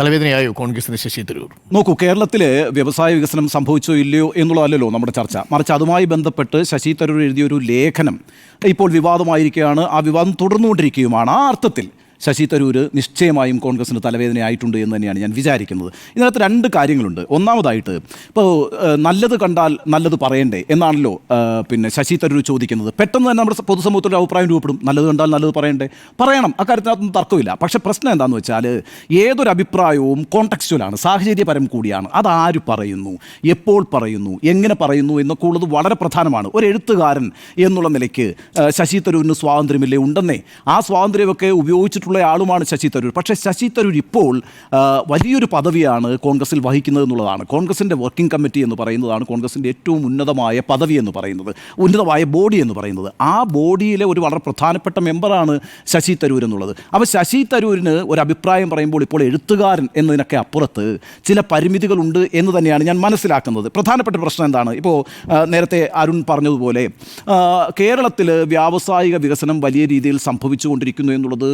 തലവേദനയായോ? കോൺഗ്രസിന് ശശി തരൂർ. നോക്കൂ കേരളത്തിൽ വ്യവസായ വികസനം സംഭവിച്ചോ ഇല്ലയോ എന്നുള്ളതല്ലോ നമ്മുടെ ചർച്ച. മറിച്ച് അതുമായി ബന്ധപ്പെട്ട് ശശി തരൂർ എഴുതിയ ഒരു ലേഖനം ഇപ്പോൾ വിവാദമായിരിക്കുകയാണ്. ആ വിവാദം തുടർന്നുകൊണ്ടിരിക്കുകയുമാണ്. ആ അർത്ഥത്തിൽ ശശി തരൂർ നിശ്ചയമായും കോൺഗ്രസിന് തലവേദനയായിട്ടുണ്ട് എന്ന് തന്നെയാണ് ഞാൻ വിചാരിക്കുന്നത്. ഇതിനകത്ത് രണ്ട് കാര്യങ്ങളുണ്ട്. ഒന്നാമതായിട്ട് ഇപ്പോൾ നല്ലത് കണ്ടാൽ നല്ലത് പറയണ്ടേ എന്നാണല്ലോ പിന്നെ ശശി തരൂർ ചോദിക്കുന്നത്. പെട്ടെന്ന് തന്നെ നമ്മുടെ പൊതുസമൂഹത്തിന്റെ അഭിപ്രായം രൂപപ്പെടും. നല്ലത് കണ്ടാൽ നല്ലത് പറയണ്ടേ? പറയണം. അക്കാര്യത്തിനകത്തൊന്നും തർക്കമില്ല. പക്ഷേ പ്രശ്നം എന്താണെന്ന് വെച്ചാൽ ഏതൊരു അഭിപ്രായവും കോണ്ടക്സ്റ്റുവലാണ് സാഹചര്യപരം കൂടിയാണ്. അതാര് പറയുന്നു? എപ്പോൾ പറയുന്നു? എങ്ങനെ പറയുന്നു? എന്നൊക്കെ ഉള്ളത് വളരെ പ്രധാനമാണ്. ഒരു എഴുത്തുകാരൻ എന്നുള്ള നിലയ്ക്ക് ശശി തരൂരിന് സ്വാതന്ത്ര്യമില്ലേ? ഉണ്ടെന്നേ. ആ സ്വാതന്ത്ര്യമൊക്കെ ഉപയോഗിച്ചിട്ടുള്ള ആളുമാണ് ശശി തരൂർ. പക്ഷേ ശശി തരൂർ ഇപ്പോൾ വലിയൊരു പദവിയാണ് കോൺഗ്രസിൽ വഹിക്കുന്നത് എന്നുള്ളതാണ്. കോൺഗ്രസിന്റെ വർക്കിംഗ് കമ്മിറ്റി എന്ന് പറയുന്നതാണ് കോൺഗ്രസിന്റെ ഏറ്റവും ഉന്നതമായ പദവി എന്ന് പറയുന്നത് ഉന്നതമായ ബോഡി എന്ന് പറയുന്നത്. ആ ബോഡിയിലെ ഒരു വളരെ പ്രധാനപ്പെട്ട മെമ്പറാണ് ശശി തരൂർ എന്നുള്ളത്. അപ്പോൾ ശശി തരൂരിന് ഒരു അഭിപ്രായം പറയുമ്പോൾ ഇപ്പോൾ എഴുത്തുകാരൻ എന്നതിനൊക്കെ അപ്പുറത്ത് ചില പരിമിതികളുണ്ട് എന്ന് തന്നെയാണ് ഞാൻ മനസ്സിലാക്കുന്നത്. പ്രധാനപ്പെട്ട പ്രശ്നം എന്താണ്? ഇപ്പോൾ നേരത്തെ അരുൺ പറഞ്ഞതുപോലെ കേരളത്തിൽ വ്യാവസായിക വികസനം വലിയ രീതിയിൽ സംഭവിച്ചുകൊണ്ടിരിക്കുന്നു എന്നുള്ളത്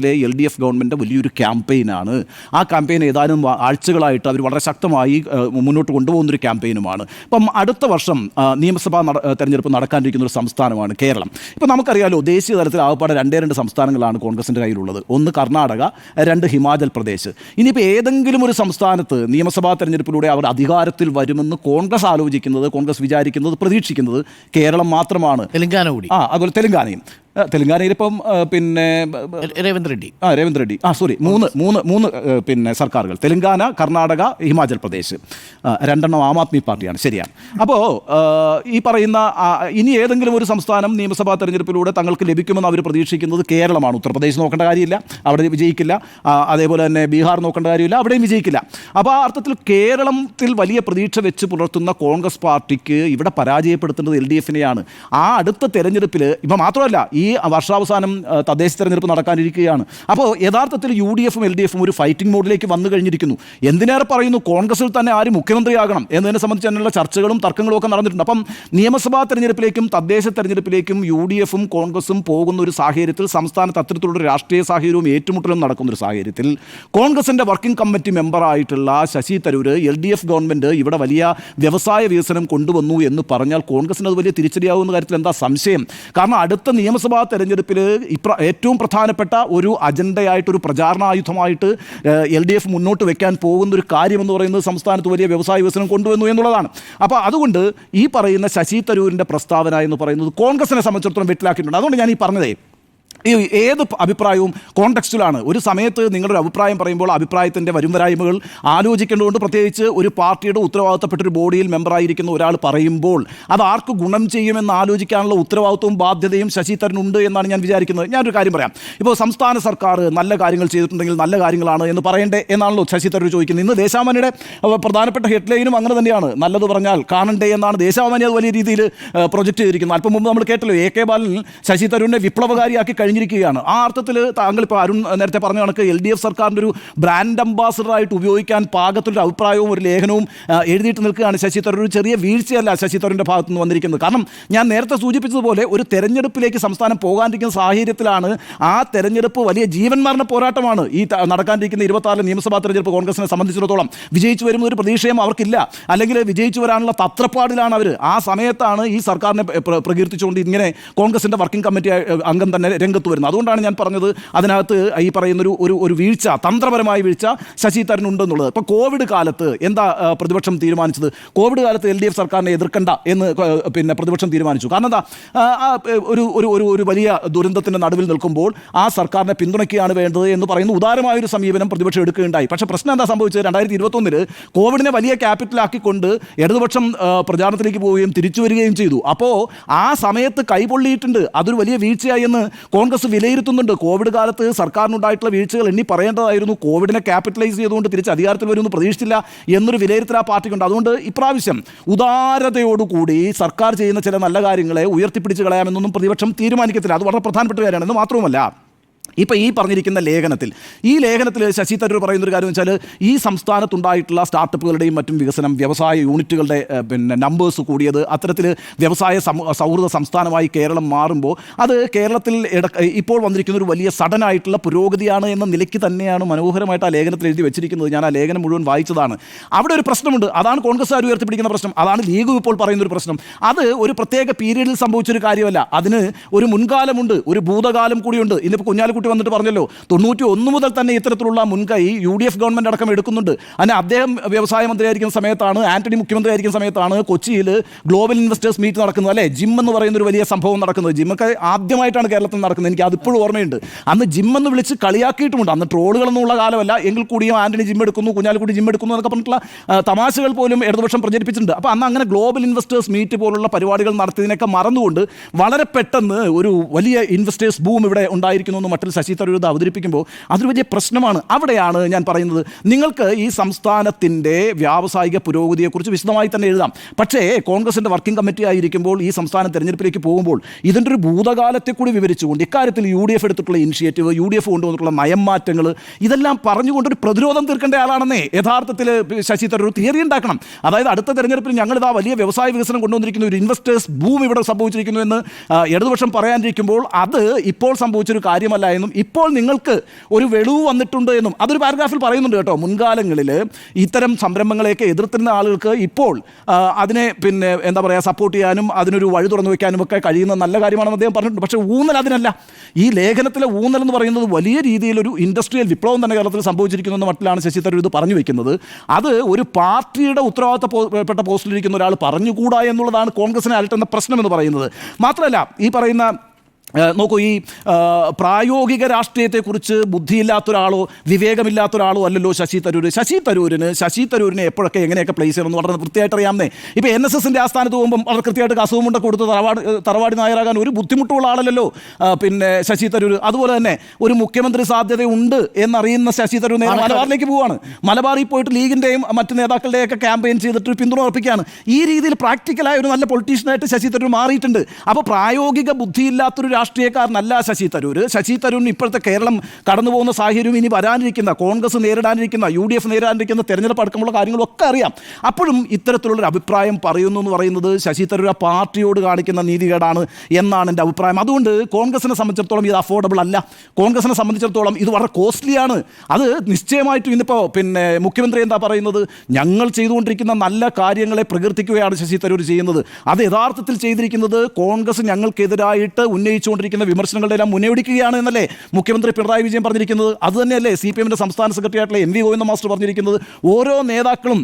കേരളത്തിലെ എൽ ഡി എഫ് ഗവൺമെന്റ് വലിയൊരു ക്യാമ്പയിനാണ്. ആ ക്യാമ്പയിൻ ഏതാനും ആഴ്ചകളായിട്ട് അവർ വളരെ ശക്തമായി മുന്നോട്ട് കൊണ്ടുപോകുന്നൊരു ക്യാമ്പയിനുമാണ്. ഇപ്പം അടുത്ത വർഷം നിയമസഭാ തെരഞ്ഞെടുപ്പ് നടക്കാനിരിക്കുന്ന ഒരു സംസ്ഥാനമാണ് കേരളം. ഇപ്പം നമുക്കറിയാലോ ദേശീയ തലത്തിൽ ആകപ്പാടെ രണ്ടേ രണ്ട് സംസ്ഥാനങ്ങളാണ് കോൺഗ്രസിന്റെ കയ്യിലുള്ളത്. ഒന്ന് കർണാടക രണ്ട് ഹിമാചൽ പ്രദേശ്. ഇനിയിപ്പോൾ ഏതെങ്കിലും ഒരു സംസ്ഥാനത്ത് നിയമസഭാ തെരഞ്ഞെടുപ്പിലൂടെ അവർ അധികാരത്തിൽ വരുമെന്ന് കോൺഗ്രസ് ആലോചിക്കുന്നത് കോൺഗ്രസ് വിചാരിക്കുന്നത് പ്രതീക്ഷിക്കുന്നത് കേരളം മാത്രമാണ്. തെലങ്കാന കൂടി. ആ അതുപോലെ തെലങ്കാനയും. തെലങ്കാനയിൽ ഇപ്പം പിന്നെ രേവന്ത് റെഡ്ഡി. ആ രേവന്ത് റെഡ്ഡി. ആ സോറി മൂന്ന് മൂന്ന് മൂന്ന് പിന്നെ സർക്കാരുകൾ. തെലങ്കാന കർണാടക ഹിമാചൽ പ്രദേശ്. രണ്ടെണ്ണം ആം ആദ്മി പാർട്ടിയാണ്. ശരിയാണ്. അപ്പോൾ ഈ പറയുന്ന ഇനി ഏതെങ്കിലും ഒരു സംസ്ഥാനം നിയമസഭാ തെരഞ്ഞെടുപ്പിലൂടെ തങ്ങൾക്ക് ലഭിക്കുമെന്ന് അവർ പ്രതീക്ഷിക്കുന്നത് കേരളമാണ്. ഉത്തർപ്രദേശ് നോക്കേണ്ട കാര്യമില്ല. അവിടെ വിജയിക്കില്ല. അതേപോലെ തന്നെ ബീഹാർ നോക്കേണ്ട കാര്യമില്ല. അവിടെയും വിജയിക്കില്ല. അപ്പോൾ ആ അർത്ഥത്തിൽ കേരളത്തിൽ വലിയ പ്രതീക്ഷ വെച്ച് പുലർത്തുന്ന കോൺഗ്രസ് പാർട്ടിക്ക് ഇവിടെ പരാജയപ്പെടുത്തേണ്ടത് എൽ ഡി എഫിനെയാണ്. ആ അടുത്ത തെരഞ്ഞെടുപ്പിൽ ഇപ്പം മാത്രമല്ല ഈ വർഷാവസാനം തദ്ദേശ തെരഞ്ഞെടുപ്പ് നടക്കാനിരിക്കുകയാണ്. അപ്പോൾ യഥാർത്ഥത്തിൽ യു ഡി എഫും എൽ ഡി എഫും ഒരു ഫൈറ്റിംഗ് മോഡിലേക്ക് വന്നു കഴിഞ്ഞിരിക്കുന്നു. എന്തിനേറെ പറയുന്നു കോൺഗ്രസിൽ തന്നെ ആര് മുഖ്യമന്ത്രിയാകണം എന്നതിനെ സംബന്ധിച്ച് തന്നെയുള്ള ചർച്ചകളും തർക്കങ്ങളും ഒക്കെ നടന്നിട്ടുണ്ട്. അപ്പം നിയമസഭാ തെരഞ്ഞെടുപ്പിലേക്കും തദ്ദേശ തെരഞ്ഞെടുപ്പിലേക്കും യു ഡി എഫും കോൺഗ്രസും പോകുന്ന ഒരു സാഹചര്യത്തിൽ സംസ്ഥാനത്ത് അത്തരത്തിലുള്ള രാഷ്ട്രീയ സാഹചര്യവും ഏറ്റുമുട്ടലും നടക്കുന്ന ഒരു സാഹചര്യത്തിൽ കോൺഗ്രസിന്റെ working committee മെമ്പറായിട്ടുള്ള Shashi Tharoor L D F government ഇവിടെ വലിയ വ്യവസായ വികസനം കൊണ്ടുവന്നു എന്ന് പറഞ്ഞാൽ കോൺഗ്രസിന് അത് വലിയ തിരിച്ചടിയാവുന്ന കാര്യത്തിൽ എന്താ സംശയം? കാരണം അടുത്ത നിയമസഭാ തെരഞ്ഞെടുപ്പിൽ ഇപ്ര ഏറ്റവും പ്രധാനപ്പെട്ട ഒരു അജണ്ടയായിട്ട് ഒരു പ്രചാരണായുധമായിട്ട് എൽ ഡി എഫ് മുന്നോട്ട് വെക്കാൻ പോകുന്ന ഒരു കാര്യമെന്ന് പറയുന്നത് സംസ്ഥാനത്ത് വലിയ വ്യവസായ വികസനം കൊണ്ടുവന്നു എന്നുള്ളതാണ്. അപ്പോൾ അതുകൊണ്ട് ഈ പറയുന്ന ശശി തരൂരിന്റെ പ്രസ്താവന എന്ന് പറയുന്നത് കോൺഗ്രസിനെ സംബന്ധിച്ചിടത്തോളം വെട്ടിലാക്കിയിട്ടുണ്ട്. അതുകൊണ്ട് ഞാൻ ഈ പറഞ്ഞതേ ഈ ഏത് അഭിപ്രായവും കോണ്ടക്സ്റ്റിലാണ് ഒരു സമയത്ത് നിങ്ങളുടെ ഒരു അഭിപ്രായം പറയുമ്പോൾ അഭിപ്രായത്തിന്റെ വരുംവരായ്മകൾ ആലോചിക്കേണ്ടതുകൊണ്ട് പ്രത്യേകിച്ച് ഒരു പാർട്ടിയുടെ ഉത്തരവാദിത്തപ്പെട്ട ഒരു ബോഡിയിൽ മെമ്പറായിരിക്കുന്ന ഒരാൾ പറയുമ്പോൾ അത് ആർക്ക് ഗുണം ചെയ്യുമെന്ന് ആലോചിക്കാനുള്ള ഉത്തരവാദിത്വവും ബാധ്യതയും ശശി തരനുണ്ട് എന്നാണ് ഞാൻ വിചാരിക്കുന്നത്. ഞാനൊരു കാര്യം പറയാം. ഇപ്പോൾ സംസ്ഥാന സർക്കാർ നല്ല കാര്യങ്ങൾ ചെയ്തിട്ടുണ്ടെങ്കിൽ നല്ല കാര്യങ്ങളാണ് എന്ന് പറയണ്ടേ എന്നാണല്ലോ ശശി തരൂർ ചോദിക്കുന്നത്. ഇന്ന് ദേശാമാനിയുടെ പ്രധാനപ്പെട്ട ഹെഡ്ലൈനും അങ്ങനെ തന്നെയാണ്. നല്ലത് പറഞ്ഞാൽ കാണണ്ടേ എന്നാണ് ദേശാമാനി അത് വലിയ രീതിയിൽ പ്രൊജക്റ്റ് ചെയ്തിരിക്കുന്നത്. അല്പം മുമ്പ് നമ്മൾ കേട്ടല്ലോ എ കെ ബാലൻ ശശി തരൂരിനെ വിപ്ലവകാരിയാക്കി കഴിഞ്ഞിരിക്കുകയാണ്. ആ അർത്ഥത്തിൽ താങ്കൾ ഇപ്പോൾ അരുൺ നേരത്തെ പറഞ്ഞ കണക്ക് എൽ ഡി എഫ് സർക്കാരിന്റെ ഒരു ബ്രാൻഡ് അംബാസഡറായിട്ട് ഉപയോഗിക്കാൻ പാകത്തിലൊരു അഭിപ്രായവും ഒരു ലേഖനവും എഴുതിയിട്ട് നിൽക്കുകയാണ് ശശി തരൂർ. ഒരു ചെറിയ വീഴ്ചയല്ല ശശി തരൂരിന്റെ ഭാഗത്തു നിന്ന് വന്നിരിക്കുന്നത്. കാരണം ഞാൻ നേരത്തെ സൂചിപ്പിച്ചതുപോലെ ഒരു തെരഞ്ഞെടുപ്പിലേക്ക് സംസ്ഥാനം പോകാനിരിക്കുന്ന സാഹചര്യത്തിലാണ് ആ തെരഞ്ഞെടുപ്പ് വലിയ ജീവൻ മരണ പോരാട്ടമാണ് ഈ നടക്കാനിരിക്കുന്ന ഇരുപത്താറ് നിയമസഭാ തെരഞ്ഞെടുപ്പ് കോൺഗ്രസിനെ സംബന്ധിച്ചിടത്തോളം. വിജയിച്ചു വരുന്ന ഒരു പ്രതീക്ഷയും അവർക്കില്ല. അല്ലെങ്കിൽ വിജയിച്ചു വരാനുള്ള തത്രപ്പാടിലാണ് അവർ ആ സമയത്താണ് ഈ സർക്കാരിനെ പ്ര- പ്ര- പ്രകീർത്തിച്ചുകൊണ്ട് ഇങ്ങനെ കോൺഗ്രസിന്റെ വർക്കിംഗ് കമ്മിറ്റി അംഗം തന്നെ രംഗത്ത് വരുന്നത്. അതുകൊണ്ടാണ് ഞാൻ പറഞ്ഞത് അതിനകത്ത് ഈ പറയുന്നൊരു ഒരു ഒരു വീഴ്ച തന്ത്രപരമായ വീഴ്ച ശശി തരൻ ഉണ്ടെന്നുള്ളത് ഇപ്പോൾ കോവിഡ് കാലത്ത് എന്താ പ്രതിപക്ഷം തീരുമാനിച്ചത്? കോവിഡ് കാലത്ത് എൽ ഡി എഫ് സർക്കാരിനെ എതിർക്കണ്ട എന്ന് പിന്നെ പ്രതിപക്ഷം തീരുമാനിച്ചു. കാരണം എന്താ ഒരു ഒരു ഒരു ഒരു വലിയ ദുരന്തത്തിന്റെ നടുവിൽ നിൽക്കുമ്പോൾ ആ സർക്കാരിനെ പിന്തുണയ്ക്കുകയാണ് വേണ്ടത് എന്ന് പറയുന്ന ഉദാരമായ ഒരു സമീപനം പ്രതിപക്ഷം എടുക്കുകയുണ്ടായി. പക്ഷേ പ്രശ്നം എന്താ സംഭവിച്ചത്? രണ്ടായിരത്തി ഇരുപത്തൊന്നിൽ കോവിഡിനെ വലിയ ക്യാപിറ്റലാക്കിക്കൊണ്ട് ഇടതുപക്ഷം പ്രചാരണത്തിലേക്ക് പോവുകയും തിരിച്ചു വരികയും ചെയ്തു. അപ്പോൾ ആ സമയത്ത് കൈപൊള്ളിയിട്ടുണ്ട് അതൊരു വലിയ വീഴ്ചയായി എന്ന് വിലയിരുത്തുന്നുണ്ട്. കോവിഡ് കാലത്ത് സർക്കാരിനുണ്ടായിട്ടുള്ള വീഴ്ചകൾ എണ്ണി പറയേണ്ടതായിരുന്നു. കോവിഡിനെ ക്യാപിറ്റലൈസ് ചെയ്തുകൊണ്ട് തിരിച്ച് അധികാരത്തിൽ വരുമെന്ന് പ്രതീക്ഷിച്ചില്ല എന്നൊരു വിലയിരുത്തൽ ആ പാർട്ടിക്കുണ്ട്. അതുകൊണ്ട് ഇപ്രാവശ്യം ഉദാരതയോടുകൂടി സർക്കാർ ചെയ്യുന്ന ചില നല്ല കാര്യങ്ങളെ ഉയർത്തിപ്പിടിച്ച് കളയാമെന്നൊന്നും പ്രതിപക്ഷം തീരുമാനിക്കത്തില്ല. അത് വളരെ പ്രധാനപ്പെട്ട കാര്യമാണ്. എന്ന് മാത്രവുമല്ല ഇപ്പം ഈ പറഞ്ഞിരിക്കുന്ന ലേഖനത്തിൽ ഈ ലേഖനത്തിൽ ശശി തരൂർ പറയുന്ന ഒരു കാര്യം വെച്ചാൽ ഈ സംസ്ഥാനത്തുണ്ടായിട്ടുള്ള സ്റ്റാർട്ടപ്പുകളുടെയും മറ്റും വികസനം വ്യവസായ യൂണിറ്റുകളുടെ പിന്നെ നമ്പേഴ്സ് കൂടിയത് അത്തരത്തിൽ വ്യവസായ സൗഹൃദ സംസ്ഥാനമായി കേരളം മാറുമ്പോൾ അത് കേരളത്തിൽ ഇപ്പോൾ വന്നിരിക്കുന്ന ഒരു വലിയ സഡൻ ആയിട്ടുള്ള പുരോഗതിയാണ് എന്ന നിലയ്ക്ക് തന്നെയാണ് മനോഹരമായിട്ട് ആ ലേഖനത്തിൽ എഴുതി വെച്ചിരിക്കുന്നത്. ഞാൻ ആ ലേഖനം മുഴുവൻ വായിച്ചതാണ്. അവിടെ ഒരു പ്രശ്നമുണ്ട്. അതാണ് കോൺഗ്രസ്സുകാർ ഉയർത്തിപ്പിടിക്കുന്ന പ്രശ്നം. അതാണ് ലീഗ് ഇപ്പോൾ പറയുന്ന ഒരു പ്രശ്നം. അത് ഒരു പ്രത്യേക പീരീഡിൽ സംഭവിച്ചൊരു കാര്യമല്ല. അതിന് ഒരു മുൻകാലമുണ്ട്. ഒരു ഭൂതകാലം കൂടിയുണ്ട്. ഇന്നിപ്പോൾ കുഞ്ഞാലിക്കുട്ടി വന്നിട്ട് പറഞ്ഞല്ലോ തൊണ്ണൂറ്റി ഒന്ന് മുതൽ തന്നെ ഇത്തരത്തിലുള്ള മുൻകൈ യു ഡി എഫ് ഗവൺമെന്റ് അടക്കം എടുക്കുന്നുണ്ട്. അതിന് അദ്ദേഹം വ്യവസായ മന്ത്രിയായിരിക്കുന്ന സമയത്താണ് ആന്റണി മുഖ്യമന്ത്രി ആയിരിക്കുന്ന സമയത്താണ് കൊച്ചിയിൽ ഗ്ലോബൽ ഇൻവെസ്റ്റേഴ്സ് മീറ്റ് നടക്കുന്നത്. അല്ലേ? ജിം എന്ന് പറയുന്ന ഒരു വലിയ സംഭവം നടക്കുന്നത്. ജിമ്മൊക്കെ ആദ്യമായിട്ടാണ് കേരളത്തിൽ നടക്കുന്നത്. എനിക്ക് അതിപ്പോഴും ഓർമ്മയുണ്ട്. അന്ന് ജിം എന്ന് വിളിച്ച് കളിയാക്കിയിട്ടുമുണ്ട്. അന്ന് ട്രോളുകളെന്നുള്ള കാലമല്ല. എങ്കിൽ കൂടിയും ആന്റണി ജിം എടുക്കുന്നു കുഞ്ഞാലിക്കുട്ടി ജിം എടുക്കുന്നു എന്നൊക്കെ പറഞ്ഞിട്ടുള്ള തമാശകൾ പോലും ഇടതുപക്ഷം പ്രചരിപ്പിച്ചിട്ടുണ്ട്. അപ്പോൾ അന്ന് അങ്ങനെ ഗ്ലോബൽ ഇൻവെസ്റ്റേഴ്സ് മീറ്റ് പോലുള്ള പരിപാടികൾ നടത്തിയതിനൊക്കെ മറന്നുകൊണ്ട് വളരെ പെട്ടെന്ന് ഒരു വലിയ ഇൻവെസ്റ്റേഴ്സ് ബൂം ഇവിടെ ഉണ്ടായിരിക്കുന്നു എന്ന് മട്ടിൽ ശശി തരൂർ ഇത് അവതരിപ്പിക്കുമ്പോൾ അതൊരു വലിയ പ്രശ്നമാണ്. അവിടെയാണ് ഞാൻ പറയുന്നത്. നിങ്ങൾക്ക് ഈ സംസ്ഥാനത്തിന്റെ വ്യാവസായിക പുരോഗതിയെക്കുറിച്ച് വിശദമായി തന്നെ എഴുതാം. പക്ഷേ കോൺഗ്രസിന്റെ വർക്കിംഗ് കമ്മിറ്റി ആയിരിക്കുമ്പോൾ ഈ സംസ്ഥാന തെരഞ്ഞെടുപ്പിലേക്ക് പോകുമ്പോൾ ഇതിന്റെ ഒരു ഭൂതകാലത്തെ കൂടി വിവരിച്ചുകൊണ്ട് ഇക്കാര്യത്തിൽ യു ഡി എഫ് എടുത്തിട്ടുള്ള ഇനിഷ്യേറ്റീവ് യു ഡി എഫ് കൊണ്ടുവന്നിട്ടുള്ള നയം മാറ്റങ്ങൾ ഇതെല്ലാം പറഞ്ഞുകൊണ്ട് ഒരു പ്രതിരോധം തീർക്കേണ്ട ആളാണെന്നേ യഥാർത്ഥത്തിൽ ശശി തരൂർ തിയറി ഉണ്ടാക്കണം. അതായത് അടുത്ത തെരഞ്ഞെടുപ്പിൽ ഇതാ വലിയ വ്യവസായ വികസനം കൊണ്ടുവന്നിരിക്കുന്ന ഒരു ഇൻവെസ്റ്റേഴ്സ് ഭൂമി ഇവിടെ സംഭവിച്ചിരിക്കുന്നു എന്ന് ഇടതുപക്ഷം പറയാനിരിക്കുമ്പോൾ അത് ഇപ്പോൾ സംഭവിച്ചൊരു കാര്യമല്ല എന്നും ഇപ്പോൾ നിങ്ങൾക്ക് ഒരു വെളിവ് വന്നിട്ടുണ്ട് എന്നും അതൊരു പാരഗ്രാഫിൽ പറയുന്നുണ്ട് കേട്ടോ. മുൻകാലങ്ങളിൽ ഇത്തരം സംരംഭങ്ങളെയൊക്കെ എതിർത്തിരുന്ന ആളുകൾക്ക് ഇപ്പോൾ അതിനെ പിന്നെ എന്താ പറയുക സപ്പോർട്ട് ചെയ്യാനും അതിനൊരു വഴി തുറന്നു വയ്ക്കാനും ഒക്കെ കഴിയുന്ന നല്ല കാര്യമാണെന്ന് അദ്ദേഹം പറഞ്ഞിട്ടുണ്ട്. പക്ഷേ ഊന്നൽ അതിനല്ല. ഈ ലേഖനത്തിലെ ഊന്നൽ എന്ന് പറയുന്നത് വലിയ രീതിയിലൊരു ഇൻഡസ്ട്രിയൽ വിപ്ലവം തന്നെ കേരളത്തിൽ സംഭവിച്ചിരിക്കുന്നു എന്ന മട്ടിലാണ് ശശി തരൂർ ഇത് പറഞ്ഞു വെക്കുന്നത്. അത് ഒരു പാർട്ടിയുടെ ഉത്തരവാദിത്തപ്പെട്ട പോസ്റ്റിലിരിക്കുന്ന ഒരാൾ പറഞ്ഞുകൂടാ എന്നുള്ളതാണ് കോൺഗ്രസിനെ അലട്ടുന്ന പ്രശ്നം എന്ന് പറയുന്നത്. മാത്രമല്ല ഈ പറയുന്ന നോക്കൂ ഈ പ്രായോഗിക രാഷ്ട്രീയത്തെക്കുറിച്ച് ബുദ്ധിയില്ലാത്ത ഒരാളോ വിവേകമില്ലാത്ത ഒരാളോ അല്ലല്ലോ ശശി തരൂർ ശശി തരൂരിന് ശശി തരൂരിനെ എപ്പോഴൊക്കെ എങ്ങനെയൊക്കെ പ്ലേസ് ചെയ്യണമെന്ന് വളരെ കൃത്യമായിട്ട് അറിയാമെന്നേ. ഇപ്പോൾ എൻ എസ് എസിന്റെ ആസ്ഥാനത്ത് പോകുമ്പോൾ അവർ കൃത്യമായിട്ട് കസവും കൊണ്ടൊക്കെ കൊടുത്ത് തറവാട് തറവാടി നായരാകാൻ ഒരു ബുദ്ധിമുട്ടുള്ള ആളല്ലല്ലോ പിന്നെ ശശി തരൂർ അതുപോലെ തന്നെ ഒരു മുഖ്യമന്ത്രി സാധ്യതയുണ്ട് എന്നറിയുന്ന ശശി തരൂർ നേരെ മലബാറിലേക്ക് പോവുകയാണ് മലബാറിൽ പോയിട്ട് ലീഗിന്റെയും മറ്റ് നേതാക്കളുടെയൊക്കെ ക്യാമ്പയിൻ ചെയ്തിട്ട് പിന്തുണ ഉറപ്പിക്കുകയാണ്. ഈ രീതിയിൽ പ്രാക്ടിക്കലായ ഒരു നല്ല പൊളിറ്റീഷ്യനായിട്ട് ശശി തരൂർ മാറിയിട്ടുണ്ട്. അപ്പോൾ പ്രായോഗിക ബുദ്ധിയില്ലാത്തൊരു രാഷ്ട്രീയക്കാരനല്ല ശശി തരൂർ. ശശി തരൂരിന് ഇപ്പോഴത്തെ കേരളം കടന്നു പോകുന്ന സാഹചര്യം ഇനി വരാനിരിക്കുന്ന കോൺഗ്രസ് നേരിടാനിരിക്കുന്ന യു ഡി എഫ് നേരിടാനിരിക്കുന്ന തെരഞ്ഞെടുപ്പ് അടക്കമുള്ള കാര്യങ്ങളൊക്കെ അറിയാം. അപ്പോഴും ഇത്തരത്തിലുള്ളൊരു അഭിപ്രായം പറയുന്നു എന്ന് പറയുന്നത് ശശി തരൂർ ആ പാർട്ടിയോട് കാണിക്കുന്ന നീതികേടാണ് എന്നാണ് എന്റെ അഭിപ്രായം. അതുകൊണ്ട് കോൺഗ്രസിനെ സംബന്ധിച്ചിടത്തോളം ഇത് അഫോർഡബിൾ അല്ല. കോൺഗ്രസിനെ സംബന്ധിച്ചിടത്തോളം ഇത് വളരെ കോസ്റ്റ്ലിയാണ് അത് നിശ്ചയമായിട്ടും ഇന്നിപ്പോൾ പിന്നെ മുഖ്യമന്ത്രി എന്താ പറയുന്നത്? ഞങ്ങൾ ചെയ്തുകൊണ്ടിരിക്കുന്ന നല്ല കാര്യങ്ങളെ പ്രകീർത്തിക്കുകയാണ് ശശി തരൂർ ചെയ്യുന്നത്. അത് യഥാർത്ഥത്തിൽ ചെയ്തിരിക്കുന്നത് കോൺഗ്രസ് ഞങ്ങൾക്കെതിരായിട്ട് ഉന്നയിച്ചുകൊണ്ടിരിക്കുന്ന വിമർശനങ്ങളുടെ എല്ലാം മുന്നോടിക്കുകയാണ് എന്നല്ലേ മുഖ്യമന്ത്രി പിണറായി വിജയൻ പറഞ്ഞിരിക്കുന്നത്? അത് തന്നെയല്ലേ സി പി എമ്മിന്റെ സംസ്ഥാന secretary M V Govinda master പറഞ്ഞിരിക്കുന്നത്. ഓരോ നേതാക്കളും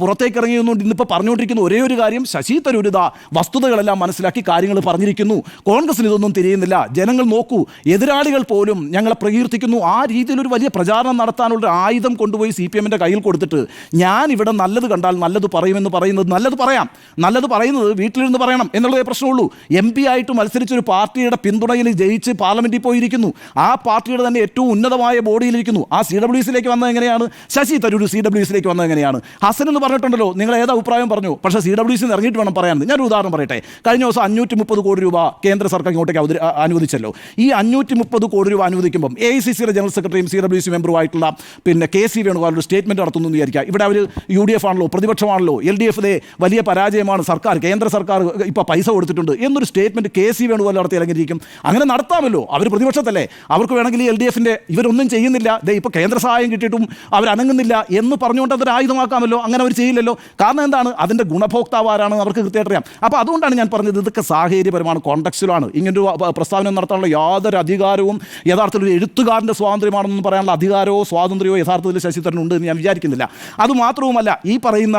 പുറത്തേക്ക് ഇറങ്ങി നിന്നുകൊണ്ട് ഇന്നിപ്പോൾ പറഞ്ഞുകൊണ്ടിരിക്കുന്ന ഒരേ ഒരു കാര്യം ശശി തരൂരിത വസ്തുതകളെല്ലാം മനസ്സിലാക്കി കാര്യങ്ങൾ പറഞ്ഞിരിക്കുന്നു. കോൺഗ്രസിന് ഇതൊന്നും തിരിയുന്നില്ല. ജനങ്ങൾ നോക്കൂ എതിരാളികൾ പോലും ഞങ്ങളെ പ്രകീർത്തിക്കുന്നു. ആ രീതിയിലൊരു വലിയ പ്രചാരണം നടത്താനുള്ള ആയുധം കൊണ്ടുപോയി സി പി എമ്മിന്റെ കയ്യിൽ കൊടുത്തിട്ട് ഞാൻ ഇവിടെ നല്ലത് കണ്ടാൽ നല്ലത് പറയുമെന്ന് പറയുന്നത് നല്ലത് പറയാം. നല്ലത് പറയുന്നത് വീട്ടിലിരുന്ന് പറയണം എന്നുള്ളതേ പ്രശ്നമുള്ളൂ. എം പി ആയിട്ട് മത്സരിച്ചൊരു പാർട്ടിയുടെ പിന്തുണയിൽ ജയിച്ച് പാർലമെന്റിൽ പോയിരിക്കുന്നു. ആ പാർട്ടിയുടെ തന്നെ ഏറ്റവും ഉന്നതമായ ബോഡിയിലിരിക്കുന്നു. ആ സി ഡബ്ല്യു സിയിലേക്ക് വന്നത് എങ്ങനെയാണ്? ശശി തരൂർ സി ഡബ്ല്യു സിയിലേക്ക് വന്നത് എങ്ങനെയാണ്? ഹസൻ എന്ന് പറഞ്ഞിട്ടുണ്ടല്ലോ. നിങ്ങൾ ഏത് അഭിപ്രായം പറഞ്ഞു? പക്ഷേ സി ഡബ്ല്യു സിന്ന് ഇറങ്ങിയിട്ട് വേണം പറയാൻ. ഞാനൊരു ഉദാഹരണം പറയട്ടെ. കഴിഞ്ഞ ദിവസം അഞ്ഞൂറ്റി മുപ്പത് കോടി രൂപ കേന്ദ്ര സർക്കാർ ഇങ്ങോട്ടേക്ക് അനുവദിച്ചല്ലോ. ഈ അഞ്ഞൂറ്റി മുപ്പത് കോടി രൂപ അനുവദിക്കുമ്പം എ ഐ സി സിയുടെ ജനറൽ സെക്രട്ടറിയും സി ഡബ്ല്യു സി മെമ്പറുമായിട്ടുള്ള പിന്നെ കെ സി വേണുഗോപാൽ ഒരു സ്റ്റേറ്റ്മെന്റ് നടത്തുന്നു എന്ന് വിചാരിക്കുക. ഇവിടെ അവർ യു ഡി എഫ് ആണല്ലോ പ്രതിപക്ഷമാണല്ലോ എൽ ഡി എഫിലെ വലിയ പരാജയമാണ് സർക്കാർ കേന്ദ്ര സർക്കാർ ഇപ്പോൾ പൈസ കൊടുത്തിട്ടുണ്ട് എന്നൊരു സ്റ്റേറ്റ്മെന്റ് കെ സി വേണുഗോപാൽ നടത്തി ഇറങ്ങിയിരിക്കും അങ്ങനെ നടത്താമല്ലോ. അവർ പ്രതിപക്ഷത്തല്ലേ. അവർക്ക് വേണമെങ്കിൽ എൽ ഡി എഫിന്റെ ഇവരൊന്നും ചെയ്യുന്നില്ല. ദേ ഇപ്പോൾ കേന്ദ്ര സഹായം കിട്ടിയിട്ടും അവർ അനങ്ങുന്നില്ല എന്ന് പറഞ്ഞുകൊണ്ട് അതൊരു ആയുധമാക്കാമല്ലോ. അങ്ങനെ അവർ ചെയ്യില്ലല്ലോ. കാരണം എന്താണ്? അതിന്റെ ഗുണഭോക്താവ് ആരാണ് അവർക്ക് കൃത്യമായിട്ട് അറിയാം അപ്പോൾ അതുകൊണ്ടാണ് ഞാൻ പറഞ്ഞത് ഇതൊക്കെ സാഹചര്യപരമാണ് കോണ്ടക്സ്റ്റിലാണ് ഇങ്ങനൊരു പ്രസ്താവന നടത്താനുള്ള യാതൊരു അധികാരവും യഥാർത്ഥത്തിൽ ഒരു എഴുത്തുകാരന്റെ സ്വാതന്ത്ര്യമാണെന്ന് പറയാനുള്ള അധികാരമോ സ്വാതന്ത്ര്യമോ യഥാർത്ഥത്തിൽ ശശി തരൂർ ഉണ്ട് എന്ന് ഞാൻ വിചാരിക്കുന്നില്ല. അതുമാത്രവുമല്ല ഈ പറയുന്ന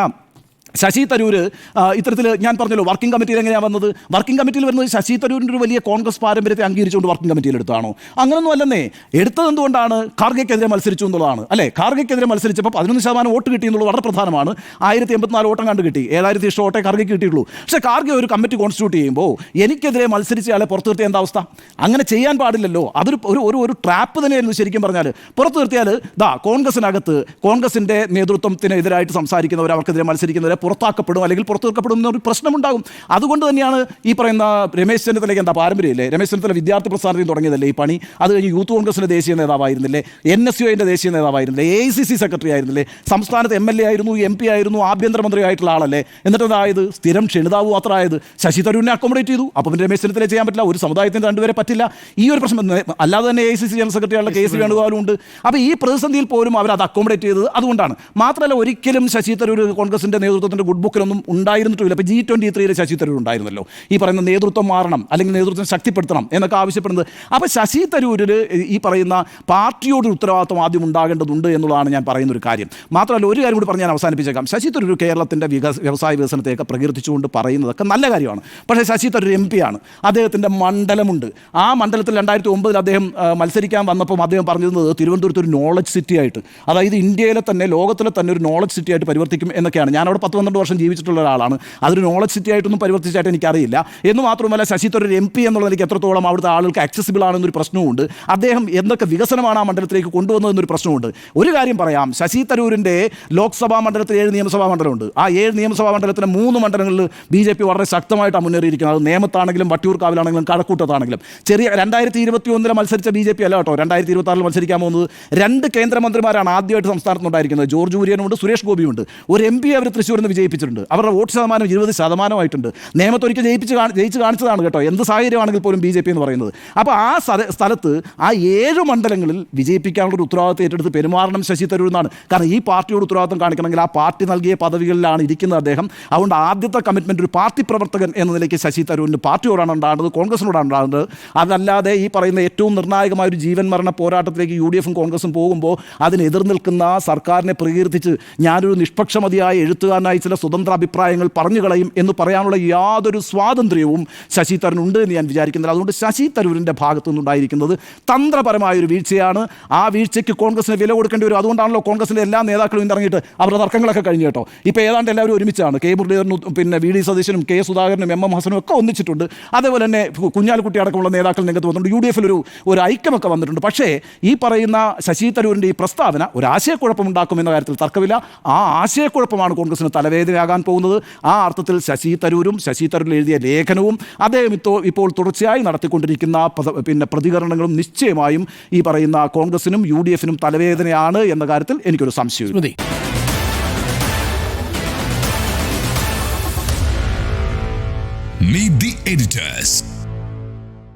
ശശി തരൂർ ഇത്തരത്തിൽ ഞാൻ പറഞ്ഞല്ലോ വർക്കിംഗ് കമ്മിറ്റിയിൽ എങ്ങനെയാണ് വന്നത്? വർക്കിംഗ് കമ്മിറ്റിയിൽ വരുന്നത് ശശി തരൂരിന്റെ ഒരു വലിയ കോൺഗ്രസ് പാരമ്പര്യത്തെ അംഗീകരിച്ചുകൊണ്ട് വർക്കിംഗ് കമ്മിറ്റിയിൽ എടുത്താണോ അങ്ങനൊന്നും അല്ലെന്നേ എടുത്തത് എന്തുകൊണ്ടാണ് ഖാർഗയ്ക്കെതിരെ മത്സരിച്ചു എന്നുള്ളതാണ്. അല്ലേ? ഖാർഗയ്ക്കെതിരെ മത്സരിച്ചപ്പോൾ പതിനൊന്ന് ശതമാനം വോട്ട് കിട്ടി എന്നുള്ളത് വളരെ പ്രധാനമാണ്. ആയിരത്തി എൺപത്തിനാല് വോട്ടം കണ്ട് കിട്ടി. ഏഴായിരത്തി ഇഷ്ടം വോട്ടേ ഖാർഗയ്ക്ക് കിട്ടിയിട്ടുള്ളൂ. പക്ഷേ ഖാർഗെ ഒരു കമ്മിറ്റി കോൺസ്റ്റിറ്റ്യൂട്ട് ചെയ്യുമ്പോൾ എനിക്കെതിരെ മത്സരിച്ചയാളെ പുറത്തു നിർത്തിയ എന്താ അവസ്ഥ? അങ്ങനെ ചെയ്യാൻ പാടില്ലല്ലോ. അതൊരു ഒരു ഒരു ഒരു ട്രാപ്പ് തന്നെയായിരുന്നു ശരിക്കും പറഞ്ഞാൽ. പുറത്തു നിർത്തിയാൽ ദാ കോൺഗ്രസിനകത്ത് കോൺഗ്രസിന്റെ നേതൃത്വത്തിനെതിരായിട്ട് സംസാരിക്കുന്നവർ അവർക്കെതിരെ മത്സരിക്കുന്നവരെ പുറത്താക്കപ്പെടും അല്ലെങ്കിൽ പുറത്തുവെക്കപ്പെടും എന്നൊരു പ്രശ്നമുണ്ടാകും. അതുകൊണ്ട് തന്നെയാണ് ഈ പറയുന്ന രമേശ് ചെന്നിത്തലയ്ക്ക് എന്താ പാരമ്പര്യമില്ലേ രമേശ് ചെന്നിത്തല വിദ്യാർത്ഥി പ്രസ്ഥാനത്തിൽ തുടങ്ങിയതല്ലേ ഈ പണി? അത് കഴിഞ്ഞ് യൂത്ത് കോൺഗ്രസിന്റെ ദേശീയ നേതാവായിരുന്നില്ലേ? എൻ എസ് യു ഐന്റെ ദേശീയ നേതാവായിരുന്നില്ലേ? A I C C secretary ആയിരുന്നില്ലേ? സംസ്ഥാനത്ത് എം എൽ എ ആയിരുന്നു എം പി ആയിരുന്നു ആഭ്യന്തരമന്ത്രി ആയിട്ടുള്ള ആളല്ലേ? എന്നിട്ട് അതായത് സ്ഥിരം ക്ഷണിതാവ് മാത്രമായത് ശശി തരൂരിനെ അക്കോമഡേറ്റ് ചെയ്തു. അപ്പം പിന്നെ രമേശ് ചെന്നിത്തല ചെയ്യാൻ പറ്റില്ല. ഒരു സമുദായത്തിന് രണ്ടുപേരെ പറ്റില്ല. ഈ ഒരു പ്രശ്നം അല്ലാതെ തന്നെ A I C C general സെക്രട്ടറിയുള്ള K C വേണുഗോപാലും ഉണ്ട്. അപ്പോൾ ഈ പ്രതിസന്ധിയിൽ പോലും അവർ അത് അക്കോമഡേറ്റ് ചെയ്തത് അതുകൊണ്ടാണ്. മാത്രമല്ല ഒരിക്കലും ശശി തരൂർ കോൺഗ്രസിന്റെ നേതൃത്വത്തിന്റെ ഗുഡ് ബുക്കിലൊന്നും ഉണ്ടായിരുന്നിട്ടില്ല ഇപ്പോൾ ജി ട്വന്റി ത്രീയിലെ ശശി തരൂർ ഉണ്ടായിരുന്നല്ലോ. ഈ പറയുന്ന നേതൃത്വം മാറണം അല്ലെങ്കിൽ നേതൃത്വം ശക്തിപ്പെടുത്തണം എന്നൊക്കെ ആവശ്യപ്പെടുന്നത്. അപ്പോൾ ശശി തരൂരിൽ ഈ പറയുന്ന പാർട്ടിയോട് ഉത്തരവാദിത്വം ആദ്യം ഉണ്ടാകേണ്ടതുണ്ട് എന്നുള്ളതാണ് ഞാൻ പറയുന്ന ഒരു കാര്യം. മാത്രമല്ല ഒരു കാര്യം കൂടി പറഞ്ഞ് ഞാൻ അവസാനിപ്പിച്ചേക്കാം. ശശി തരൂർ കേരളത്തിന്റെ വികസ വ്യവസായ വികസനത്തെയൊക്കെ പ്രകീർത്തിച്ചുകൊണ്ട് പറയുന്നതൊക്കെ നല്ല കാര്യമാണ്. പക്ഷേ ശശി തരൂർ എം പി ആണ്. അദ്ദേഹത്തിന്റെ മണ്ഡലമുണ്ട്. ആ മണ്ഡലത്തിൽ രണ്ടായിരത്തി ഒമ്പതിൽ അദ്ദേഹം മത്സരിക്കാൻ വന്നപ്പോൾ അദ്ദേഹം പറഞ്ഞിരുന്നത് തിരുവനന്തപുരത്ത് ഒരു നോളജ് സിറ്റി ആയിട്ട് അതായത് ഇന്ത്യയിലെ തന്നെ ലോകത്തിലെ തന്നെ ഒരു നോളജ് സിറ്റി ആയിട്ട് പരിവർത്തിക്കും എന്നൊക്കെയാണ്. ഞാൻ അവിടെ പത്ത് പന്ത്രണ്ട് വർഷം ജീവിച്ചിട്ടുള്ള ഒരാളാണ്. അതൊരു നോളജ് സിറ്റി ആയിട്ടൊന്നും പരിവർത്തിച്ചായിട്ട് എനിക്കറിയില്ല. എന്ന് മാത്രമല്ല ശശി തരൂർ എം പി എന്നുള്ള നിലയ്ക്ക് എത്രത്തോളം അവിടുത്തെ ആളുകൾക്ക് ആക്സസിബിൾ ആണെന്നൊരു പ്രശ്നമുണ്ട് അദ്ദേഹം എന്തൊക്കെ വികസനമാണ് ആ മണ്ഡലത്തിലേക്ക് കൊണ്ടുവന്നതെന്നൊരു പ്രശ്നമുണ്ട് ഒരു കാര്യം പറയാം. ശശി തരൂരിന്റെ ലോക്സഭാ മണ്ഡലത്തിൽ ഏഴ് നിയമസഭാ മണ്ഡലമുണ്ട്. ആ ഏഴ് നിയമസഭാ മണ്ഡലത്തിലെ മൂന്ന് മണ്ഡലങ്ങളിൽ ബി ജെ പി വളരെ ശക്തമായിട്ടാണ് മുന്നേറിയിരിക്കുന്നത്. അത് നേമത്താണെങ്കിലും വട്ടിയൂർക്കാവിലാണെങ്കിലും കഴക്കൂട്ടത്താണെങ്കിലും ചെറിയ രണ്ടായിരത്തി ഇരുപത്തി ഒന്നിലെ മത്സരിച്ച ബി ജെ പി അല്ല കേട്ടോ. രണ്ടായിരത്തി ഇരുപത്തി ആറിൽ മത്സരിക്കാൻ പോകുന്നത് രണ്ട് കേന്ദ്രമന്ത്രിമാരാണ് ആദ്യമായിട്ട് സംസ്ഥാനത്തുണ്ടായിരിക്കുന്നത് ജോർജ് കുര്യനുമുണ്ട് സുരേഷ് ഗോപിയുണ്ട്. ഒരു എം പി അവർ തൃശ്ശൂരിൽ വിജയിപ്പിച്ചിട്ടുണ്ട്. അവരുടെ വോട്ട് ശതമാനം ഇരുപത് ശതമാനമായിട്ടുണ്ട്. നേമത്തൊരിക്കൽ ജയിപ്പിച്ച് ജയിച്ച് കാണിച്ചതാണ് കേട്ടോ. എന്ത് സാഹചര്യമാണെങ്കിൽ പോലും ബി ജെ പി എന്ന് പറയുന്നത്. അപ്പോൾ ആ സ്ഥല- സ്ഥലത്ത് ആ ഏഴ് മണ്ഡലങ്ങളിൽ വിജയിപ്പിക്കാനുള്ള ഒരു ഉത്തരവാദിത്വം ഏറ്റെടുത്ത് പെരുമാറണം ശശി തരൂർ എന്നാണ്. കാരണം ഈ പാർട്ടിയോട് ഉത്തരവാദിത്വം കാണിക്കണമെങ്കിൽ ആ പാർട്ടി നൽകിയ പദവികളിലാണ് ഇരിക്കുന്നത് അദ്ദേഹം. അതുകൊണ്ട് ആദ്യത്തെ കമ്മിറ്റ്മെന്റ് ഒരു പാർട്ടി പ്രവർത്തകൻ എന്ന നിലയ്ക്ക് ശശി തരൂരിന് പാർട്ടിയോടാണ് ഉണ്ടാകുന്നത് കോൺഗ്രസിനോടാണ് ഉണ്ടാകുന്നത് അതല്ലാതെ ഈ പറയുന്ന ഏറ്റവും നിർണായകമായ ഒരു ജീവൻ മരണ പോരാട്ടത്തിലേക്ക് യു ഡി എഫും കോൺഗ്രസും പോകുമ്പോൾ അതിനെതിർ നിൽക്കുന്ന സർക്കാരിനെ പ്രകീർത്തിച്ച് ഞാനൊരു നിഷ്പക്ഷമതിയായ എഴുത്തുകാരനായി ചില സ്വതന്ത്ര അഭിപ്രായങ്ങൾ പറഞ്ഞു കളയും എന്ന് പറയാനുള്ള യാതൊരു സ്വാതന്ത്ര്യവും ശശി തരൂരിനുണ്ട് എന്ന് ഞാൻ വിചാരിക്കുന്നില്ല. അതുകൊണ്ട് ശശി തരൂരിന്റെ ഭാഗത്തു നിന്നുണ്ടായിരിക്കുന്നത് തന്ത്രപരമായ ഒരു വീഴ്ചയാണ്. ആ വീഴ്ചയ്ക്ക് കോൺഗ്രസിന് വില കൊടുക്കേണ്ടി വരും. അതുകൊണ്ടാണല്ലോ കോൺഗ്രസിലെ എല്ലാ നേതാക്കളും ഇന്ന് ഇറങ്ങിയിട്ട് അവരുടെ തർക്കങ്ങളൊക്കെ കഴിഞ്ഞു കേട്ടോ. ഇപ്പോൾ ഏതാണ്ട് എല്ലാവരും ഒരുമിച്ചാണ്. കെ മുരളീധരനും പിന്നെ വി ഡി സതീശനും കെ സുധാകരനും എം എം ഹസനും ഒക്കെ ഒന്നിച്ചിട്ടുണ്ട്. അതേപോലെ തന്നെ കുഞ്ഞാലിക്കുട്ടി അടക്കമുള്ള നേതാക്കൾ രംഗത്ത് വന്നിട്ടുണ്ട്. യു ഡി എഫിൽ ഒരു ഒരു ഐക്യമൊക്കെ വന്നിട്ടുണ്ട്. പക്ഷേ ഈ പറയുന്ന ശശി തരൂരിന്റെ ഈ പ്രസ്താവന ഒരു ആശയക്കുഴപ്പമുണ്ടാക്കുമെന്ന കാര്യത്തിൽ തർക്കമില്ല. ആ ആശയക്കുഴപ്പമാണ് കോൺഗ്രസിന് തലവേദനയാകാൻ പോകുന്നത്. ആ അർത്ഥത്തിൽ ശശി തരൂരും ശശി തരൂരിൽ എഴുതിയ ലേഖനവും അദ്ദേഹം ഇപ്പോൾ ഇപ്പോൾ തുടർച്ചയായി നടത്തിക്കൊണ്ടിരിക്കുന്ന പിന്നെ പ്രതികരണങ്ങളും നിശ്ചയമായും ഈ പറയുന്ന കോൺഗ്രസിനും യു ഡി എഫിനും തലവേദനയാണ് എന്ന കാര്യത്തിൽ എനിക്കൊരു സംശയം Meet the editors.